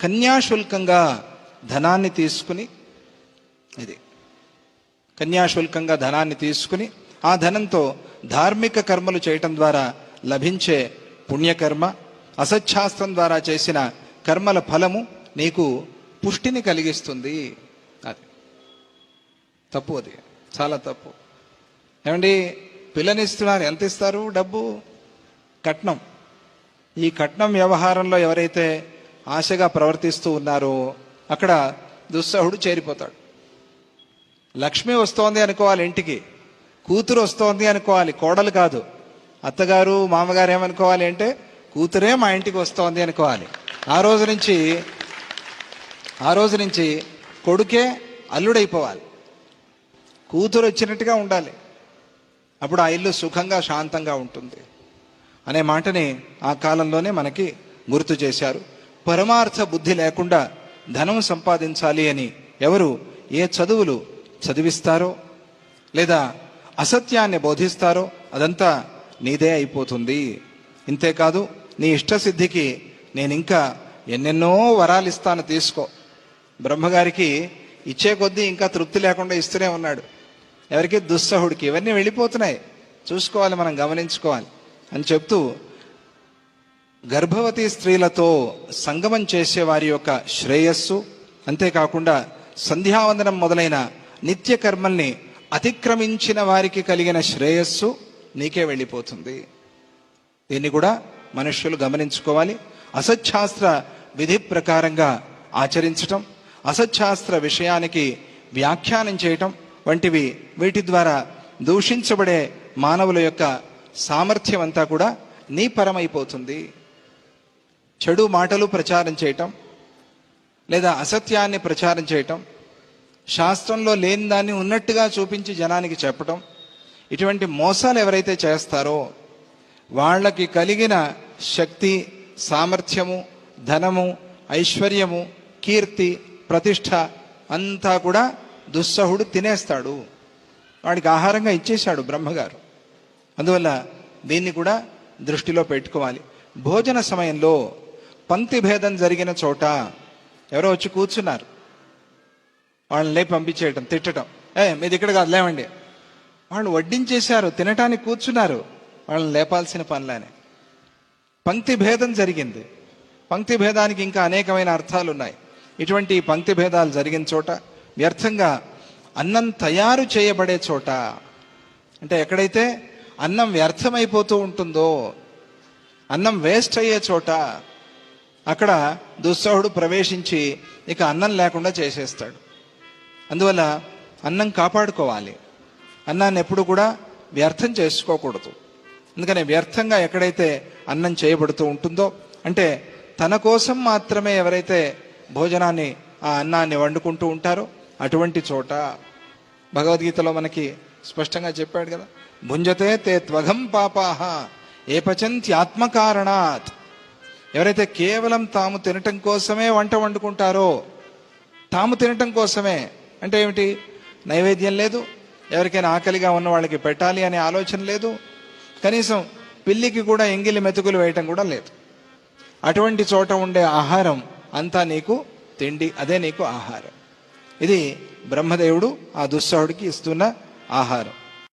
కన్యాశుల్కంగా ధనాన్ని తీసుకుని ఇది కన్యాశుల్కంగా ధనాన్ని తీసుకుని ఆ ధనంతో ధార్మిక కర్మలు చేయటం ద్వారా లభించే పుణ్యకర్మ అసత్శాస్త్రం ద్వారా చేసిన కర్మల ఫలము నీకు పుష్టిని కలిగిస్తుంది. అది తప్పు అది. చాలా తప్పు. ఏమండి? పిల్లనిస్తున్నారు ఎంత ఇస్తారు? డబ్బు? కట్నం. ఈ కట్నం వ్యవహారంలో ఎవరైతే ఆశగా ప్రవర్తిస్తూ ఉన్నారో అక్కడ దుస్సహుడు చేరిపోతాడు. లక్ష్మి వస్తోంది అనుకోవాలి ఇంటికి కూతురు వస్తోంది అనుకోవాలి కోడలు కాదు. అత్తగారు మామగారు ఏమనుకోవాలి అంటే కూతురే మా ఇంటికి వస్తోంది అనుకోవాలి. ఆ రోజు నుంచి ఆ రోజు నుంచి కొడుకే అల్లుడైపోవాలి. కూతురు వచ్చినట్టుగా ఉండాలి. అప్పుడు ఆ ఇల్లు సుఖంగా శాంతంగా ఉంటుంది. అనే మాటని ఆ కాలంలోనే మనకి గుర్తు చేశారు. పరమార్థ బుద్ధి లేకుండా ధనం సంపాదించాలి అని ఎవరు ఏ చదువులు చదివిస్తారో లేదా అసత్యాన్ని బోధిస్తారో అదంతా నీదే అయిపోతుంది. ఇంతేకాదు నీ ఇష్టసిద్ధికి నేను ఇంకా ఎన్నెన్నో వరాలు ఇస్తాను తీసుకో. బ్రహ్మగారికి ఇచ్చే కొద్దీ ఇంకా తృప్తి లేకుండా ఇస్తూనే ఉన్నాడు. ఎవరికి? దుస్సహుడికి. ఇవన్నీ వెళ్ళిపోతున్నాయి. చూసుకోవాలి మనం గమనించుకోవాలి అని చెప్తూ గర్భవతి స్త్రీలతో సంగమం చేసే వారి యొక్క శ్రేయస్సు అంతేకాకుండా సంధ్యావందనం మొదలైన నిత్య కర్మల్ని అతిక్రమించిన వారికి కలిగిన శ్రేయస్సు నీకే వెళ్ళిపోతుంది. దీన్ని కూడా మనుష్యులు గమనించుకోవాలి. అసత్శాస్త్ర విధి ప్రకారంగా ఆచరించటం అసత్శాస్త్ర విషయానికి వ్యాఖ్యానం చేయటం వంటివి వీటి ద్వారా దూషించబడే మానవుల యొక్క సామర్థ్యం అంతా కూడా నీ పరమైపోతుంది. చెడు మాటలు ప్రచారం చేయటం లేదా అసత్యాన్ని ప్రచారం చేయటం శాస్త్రంలో లేని దాన్ని ఉన్నట్టుగా చూపించి జనానికి చెప్పటం ఇటువంటి మోసాలు ఎవరైతే చేస్తారో వాళ్ళకి కలిగిన శక్తి సామర్థ్యము ధనము ఐశ్వర్యము కీర్తి ప్రతిష్ట అంతా కూడా దుస్సహుడు తినేస్తాడు. వాడికి ఆహారంగా ఇచ్చేశాడు బ్రహ్మగారు. అందువల్ల దీన్ని కూడా దృష్టిలో పెట్టుకోవాలి. భోజన సమయంలో పంక్తి భేదం జరిగిన చోట ఎవరో వచ్చి కూర్చున్నారు. వాళ్ళని లేపి పంపించేయటం తిట్టడం ఏ మీది ఇక్కడ కాదు లేవండి. వాళ్ళు వడ్డించేశారు తినటానికి కూర్చున్నారు. వాళ్ళని లేపాల్సిన పనులనే. పంక్తి భేదం జరిగింది. పంక్తి భేదానికి ఇంకా అనేకమైన అర్థాలు ఉన్నాయి ఇటువంటి పంక్తి భేదాలు జరిగిన చోట వ్యర్థంగా అన్నం తయారు చేయబడే చోట అంటే ఎక్కడైతే అన్నం వ్యర్థమైపోతూ ఉంటుందో అన్నం వేస్ట్ అయ్యే చోట అక్కడ దుస్సాహుడు ప్రవేశించి ఇక అన్నం లేకుండా చేసేస్తాడు. అందువల్ల అన్నం కాపాడుకోవాలి. అన్నాన్ని ఎప్పుడు కూడా వ్యర్థం చేసుకోకూడదు. అందుకని వ్యర్థంగా ఎక్కడైతే అన్నం చేయబడుతూ ఉంటుందో అంటే తన కోసం మాత్రమే ఎవరైతే భోజనాన్ని ఆ అన్నాన్ని వండుకుంటూ ఉంటారో అటువంటి చోట. భగవద్గీతలో మనకి స్పష్టంగా చెప్పాడు కదా భుంజతే తే త్వగం పాపాహ ఏ ఎవరైతే కేవలం తాము తినటం కోసమే వంట వండుకుంటారో తాము తినటం కోసమే అంటే ఏమిటి? నైవేద్యం లేదు ఎవరికైనా ఆకలిగా ఉన్న వాళ్ళకి పెట్టాలి అనే ఆలోచన లేదు కనీసం పిల్లికి కూడా ఎంగిలి మెతుకులు వేయటం కూడా లేదు. అటువంటి చోట ఉండే ఆహారం అంతా నీకు తిండి అదే నీకు ఆహారం. ఇది బ్రహ్మదేవుడు ఆ దుస్సాహుడికి ఇస్తున్న ఆహారం.